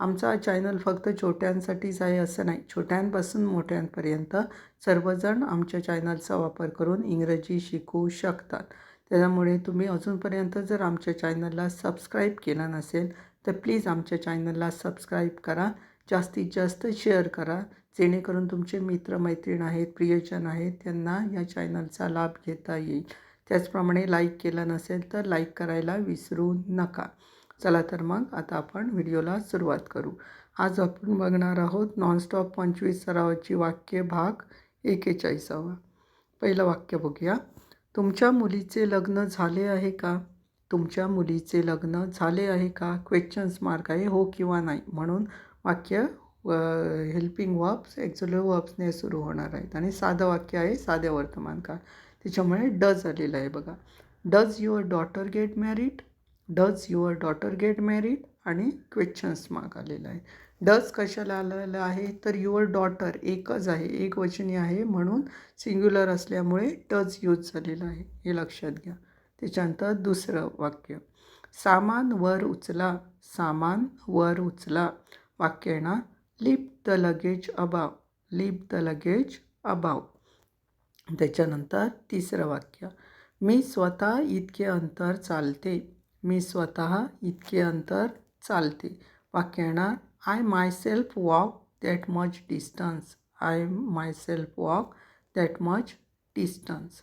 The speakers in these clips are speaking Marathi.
आमचा चॅनल फक्त छोट्यांसाठीच आहे असं नाही. छोट्यांपासून मोठ्यांपर्यंत सर्वजण आमच्या चॅनलचा वापर करून इंग्रजी शिकू शकतात. त्याच्यामुळे तुम्ही अजूनपर्यंत जर आमच्या चॅनलला सबस्क्राईब केलं नसेल तर प्लीज आमच्या चॅनलला सबस्क्राईब करा. जास्तीत जास्त शेअर करा. जेणेकरून तुमचे मित्रमैत्रीण आहेत प्रियजन आहेत त्यांना या चॅनलचा लाभ घेता येईल. त्याचप्रमाणे लाईक केला नसेल तर लाईक करायला विसरू नका. चला तर मग आता आपण व्हिडिओला सुरुवात करू. आज आपण बघणार आहोत नॉनस्टॉप पंचवीस सरावाची वाक्य भाग एकेचाळीसावा. पहिलं वाक्य बघूया. तुमच्या मुलीचे लग्न झाले आहे का? तुमच्या मुलीचे लग्न झाले आहे का? क्वेश्चन्स मार्क आहे हो किंवा नाही? म्हणून वाक्य हेल्पिंग वर्ब्स एक्झुलिव्ह वर्ब्सने सुरू होणार आहेत. आणि साधं वाक्य आहे साध्या वर्तमानकाळ त्याच्यामुळे डज आलेलं आहे बघा. Does your daughter get married? Does your daughter get married आणि क्वेश्चन्स मार्क आलेला आहे डज कशाला आलेलं आहे? तर युअर डॉटर एकच आहे एक वचनी आहे म्हणून सिंग्युलर असल्यामुळे डज यूज झालेलं आहे. हे लक्षात घ्या. त्याच्यानंतर दुसरं वाक्य. सामान वर उचला. सामान वर उचला. वाक्य आहे ना? Lift the luggage above lift the luggage above त्याच्यानंतर तिसरं वाक्य. मी स्वतः इतके अंतर चालते. मी स्वतः इतके अंतर चालते. वाक्य येणार I myself walk that much distance I myself walk that much distance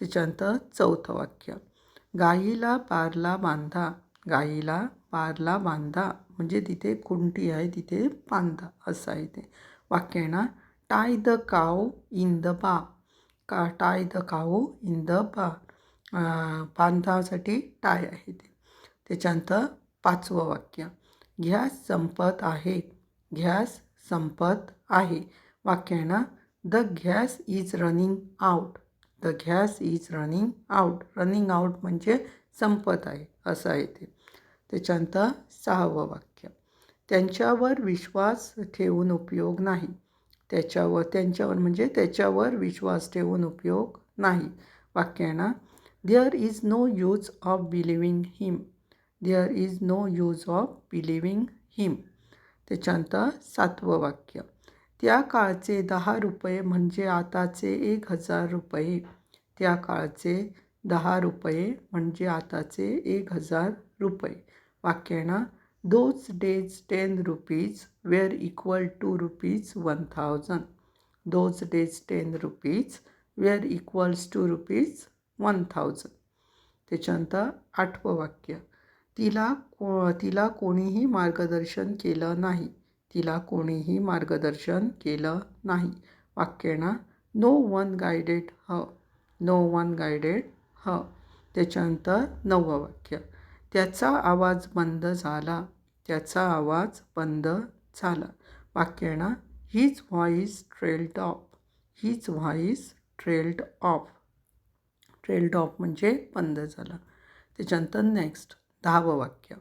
त्याच्यानंतर चौथं वाक्य गाईला पारला बांधा. गाईला पारला बांधा. म्हणजे तिथे खुंटी आहे तिथे बांधा. असं आहे ते. वाक्य येणार tie the cow in the back tie the cow in the back बांधासाठी tie आहे ते. त्याच्यानंतर पाचवं वाक्य. गॅस संपत आहे गॅस संपत आहे. वाक्य आहे ना? The gas is running out. The gas is running out. Running out म्हणजे संपत आहे असं आहे ते. त्याच्यानंतर सहावं वाक्य. त्यांच्यावर विश्वास ठेवून उपयोग नाही. त्याच्यावर त्यांच्यावर म्हणजे त्याच्यावर विश्वास ठेवून उपयोग नाही. वाक्य आहे ना? There is no use of believing him there is no use of believing him त्याच्यानंतर सातवं वाक्य. त्या काळचे दहा रुपये म्हणजे आताचे एक हजार रुपये. त्या काळचे दहा रुपये म्हणजे आताचे एक हजार रुपये. वाक्य ना those days ten rupees were equal to rupees one thousand those days ten rupees were equals to rupees one thousand त्याच्यानंतर आठवं वाक्य. तिला को तिला कोणीही मार्गदर्शन केलं नाही. तिला कोणीही मार्गदर्शन केलं नाही. वाक्यना नो वन गायडेड ह नो वन गायडेड ह त्याच्यानंतर नववं वाक्य त्याचा आवाज बंद झाला. त्याचा आवाज बंद झाला. वाक्यना his voice trailed off his voice trailed off trailed off म्हणजे बंद झाला. त्याच्यानंतर नेक्स्ट दहावं वाक्य.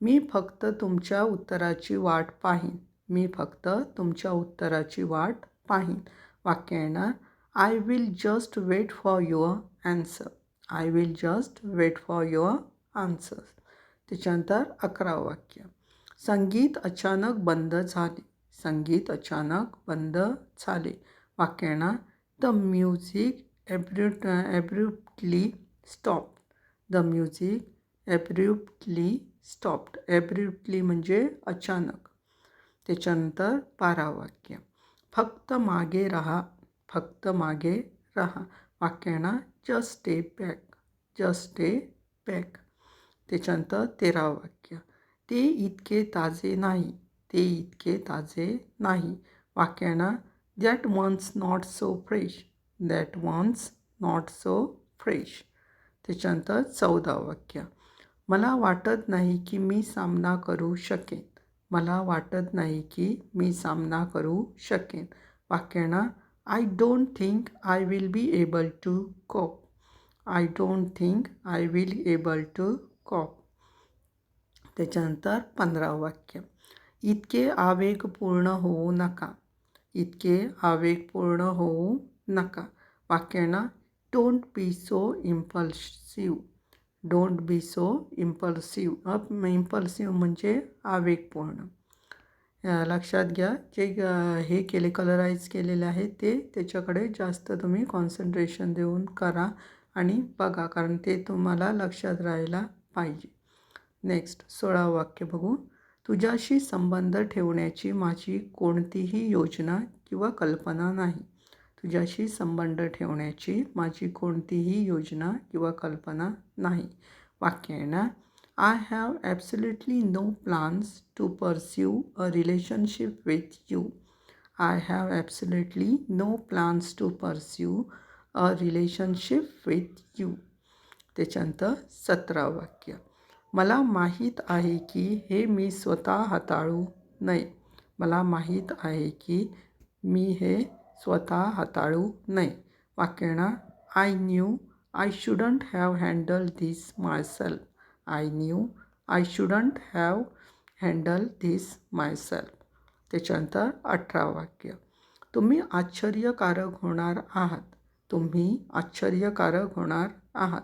मी फक्त तुमच्या उत्तराची वाट पाहीन. मी फक्त तुमच्या उत्तराची वाट पाहीन. वाक्य येणार. I will just wait for your answer I will just wait for your answer त्याच्यानंतर अकरावं वाक्य. संगीत अचानक बंद झाले. संगीत अचानक बंद झाले. वाक्य येणार. The music abrupt abruptly stop the music abruptly stopped abruptly म्हणजे अचानक. त्याच्यानंतर बारा वाक्य फक्त मागे राहा. फक्त मागे राहा. वाक्यांना just stay back just stay back त्याच्यानंतर तेरावं वाक्य ते इतके ताजे नाही. ते इतके ताजे नाही. वाक्यांना that one's not so fresh that one's not so fresh त्याच्यानंतर चौदा वाक्य मला वाटत नाही की मी सामना करू शकेन. मला वाटत नाही की मी सामना करू शकेन. वाक्यांना I don't think I will be able to cope I don't think I will able to cope त्याच्यानंतर पंधरावं वाक्य. इतके आवेगपूर्ण होऊ नका. इतके आवेगपूर्ण होऊ नका. वाक्यांना don't be so impulsive don't be so impulsive up impulsive म्हणजे आवेगपूर्ण. लक्षात घ्या जे हे केले कलराईज केलेले आहे ते त्याच्याकडे जास्त तुम्ही कॉन्सन्ट्रेशन देऊन करा आणि बघा कारण ते तुम्हाला लक्षात राहायला पाहिजे. नेक्स्ट सोळा वाक्य बघू. तुझ्याशी संबंध ठेवण्याची माझी कोणतीही योजना किंवा कल्पना नाही. तुझ्याशी संबंध ठेवण्याची माझी कोणतीही योजना किंवा कल्पना नाही. वाक्य आहे ना I have absolutely no plans to pursue a relationship with you I have absolutely no plans to pursue a relationship with you त्याच्यानंतर सतरा वाक्य. मला माहीत आहे की हे मी स्वतः हाताळू नये. मला माहीत आहे की मी हे स्वतः हाताळू नये. वाक्यानं I knew I shouldn't have handle this myself I knew I shouldn't have handle this myself त्याच्यानंतर अठरा वाक्य. तुम्ही आश्चर्यकारक होणार आहात. तुम्ही आश्चर्यकारक होणार आहात.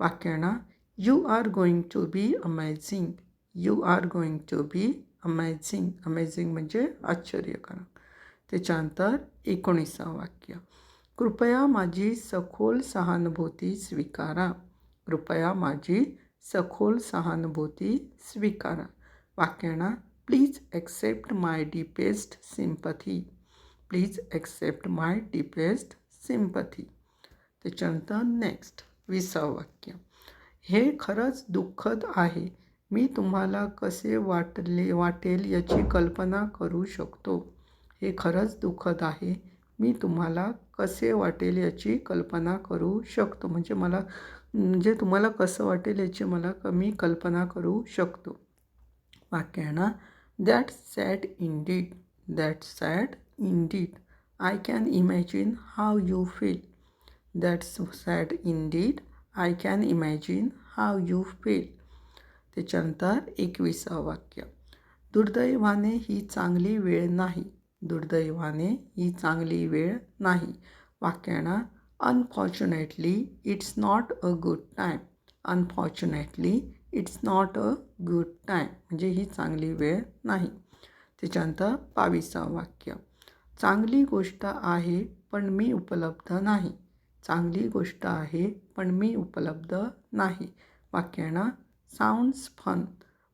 वाक्यानं you are going to be amazing you are going to be amazing amazing म्हणजे आश्चर्यकारक. त्याच्यानंतर एकोणीसावं वाक्य. कृपया माझी सखोल सहानुभूती स्वीकारा. कृपया माझी सखोल सहानुभूती स्वीकारा. वाक्यांना please accept my deepest sympathy please accept my deepest sympathy त्याच्यानंतर नेक्स्ट विसावं वाक्य. हे खरंच दुःखद आहे. मी तुम्हाला कसे वाटले वाटेल याची कल्पना करू शकतो. हे खरंच दुःखद आहे. मी तुम्हाला कसे वाटेल याची कल्पना करू शकतो. म्हणजे मला म्हणजे तुम्हाला कसं वाटेल याची मला कमी कल्पना करू शकतो. वाक्यानं that sad indeed that sad indeed I can imagine how you feel that's sad indeed I can imagine how you feel त्याच्यानंतर एकविसावं वाक्य. दुर्दैवाने ही चांगली वेळ नाही. दुर्दैवाने ही चांगली वेळ नाही. वाक्यानं unfortunately it's not a good time unfortunately it's not a good time म्हणजे ही चांगली वेळ नाही. त्याच्यानंतर बावीसावं वाक्य. चांगली गोष्ट आहे पण मी उपलब्ध नाही. चांगली गोष्ट आहे पण मी उपलब्ध नाही. वाक्यानं sounds fun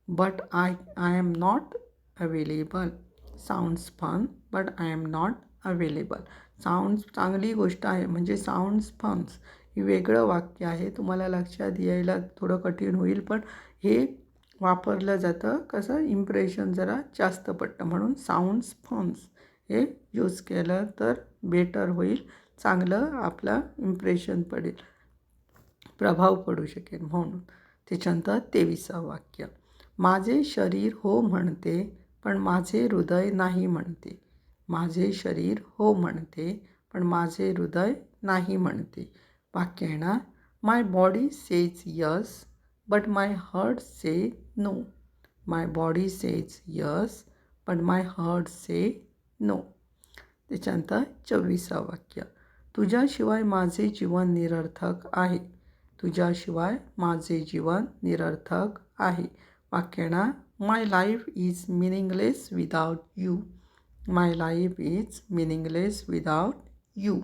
but I I am not available sounds fun but I am not available sounds चांगली गोष्ट आहे म्हणजे साऊंड्स फन्स हे वेगळं वाक्य आहे. तुम्हाला लक्षात यायला थोडं कठीण होईल पण हे वापरलं जातं कसं? इम्प्रेशन जरा जास्त पडतं म्हणून साऊंड्स फन्स हे यूज केलं तर बेटर होईल. चांगलं आपलं इम्प्रेशन पडेल. प्रभाव पडू शकेल म्हणून. त्याच्यानंतर तेविसावं वाक्य. माझे शरीर हो म्हणते पण माझे हृदय नाही म्हणते. माझे शरीर हो म्हणते पण माझे हृदय नाही म्हणते. वाक्य येणार ना? My body says yes but my heart say no my body says yes but my heart say no त्याच्यानंतर चोवीसा वाक्य. तुझ्याशिवाय माझे जीवन निरर्थक आहे. तुझ्याशिवाय माझे जीवन निरर्थक आहे. वाक्याना my life is meaningless without you my life is meaningless without you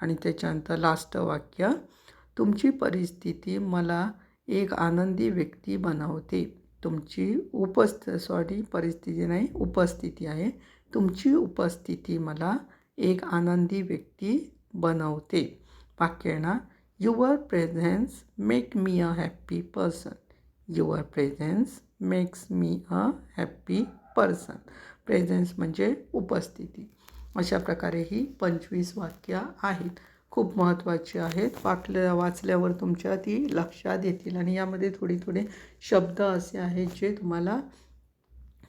आणि त्याच्यानंतर लास्ट वाक्य तुमची परिस्थिती मला एक आनंदी व्यक्ती बनवते. तुमची उपस्थ सॉरी परिस्थिती नाही उपस्थिती आहे. तुमची उपस्थिती मला एक आनंदी व्यक्ती बनवते. वाक्याना your presence make me a happy person your presence makes me a happy person presence म्हणजे उपस्थिती. अशा प्रकारे ही पंचवीस वाक्य आहेत. खूप महत्त्वाची आहेत. वाटल्या वाचल्यावर तुमच्या ती लक्षात येतील. आणि यामध्ये थोडे थोडे शब्द असे आहेत जे तुम्हाला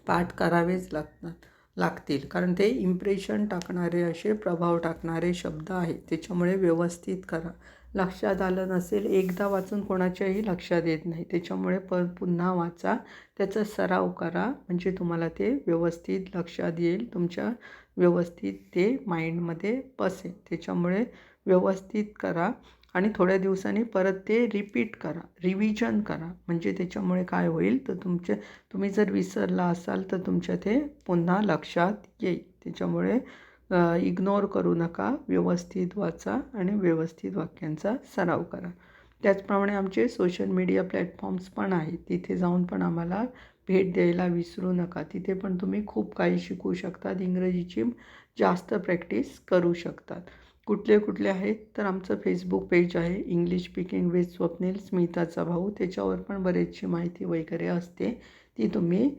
पाठ करावेच लागतात. लागतील. कारण ते इम्प्रेशन टाकणारे असे प्रभाव टाकणारे शब्द आहेत. त्याच्यामुळे व्यवस्थित करा. लक्षात आलं नसेल एकदा वाचून कोणाच्याही लक्षात येत नाही. त्याच्यामुळे प पुन्हा वाचा. त्याचा सराव करा. म्हणजे तुम्हाला ते व्यवस्थित लक्षात येईल. तुमच्या व्यवस्थित ते माइंडमध्ये बसेल. त्याच्यामुळे व्यवस्थित करा. आणि थोड्या दिवसांनी परत ते रिपीट करा रिव्हिजन करा. म्हणजे त्याच्यामुळे काय होईल? तर तुमचे तुम्ही जर विसरला असाल तर तुमच्या ते पुन्हा लक्षात येईल. त्याच्यामुळे इग्नोर करू नका. व्यवस्थित वाचा आणि व्यवस्थित वाक्यांचा सराव करा. त्याचप्रमाणे आमचे सोशल मीडिया प्लॅटफॉर्म्स पण आहेत. तिथे जाऊन पण आम्हाला भेट द्यायला विसरू नका. तिथे पण तुम्ही खूप काही शिकू शकतात. इंग्रजीची जास्त प्रॅक्टिस करू शकतात. कुठले कुठले आहेत? तर आमचं फेसबुक पेज आहे इंग्लिश स्पीकिंग विथ स्वप्नील स्मिताचा भाऊ. त्याच्यावर पण बरेचशी माहिती वगैरे असते. ती तुम्ही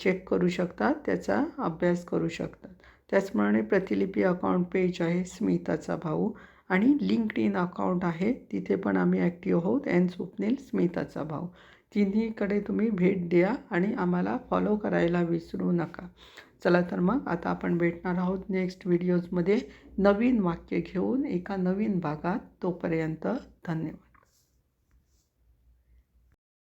चेक करू शकता. त्याचा अभ्यास करू शकतात त्याचप्रमाणे प्रतिलिपी अकाउंट पेज आहे स्मिताचा भाऊ. आणि लिंक्ड इन अकाउंट आहे. तिथे पण आम्ही ॲक्टिव्ह आहोत. एन स्वप्नील स्मिताचा भाऊ. तिन्हीकडे तुम्ही भेट द्या आणि आम्हाला फॉलो करायला विसरू नका. चला तर मग आता आपण भेटणार आहोत नेक्स्ट व्हिडिओजमध्ये नवीन वाक्य घेऊन एका नवीन भागात तोपर्यंत धन्यवाद.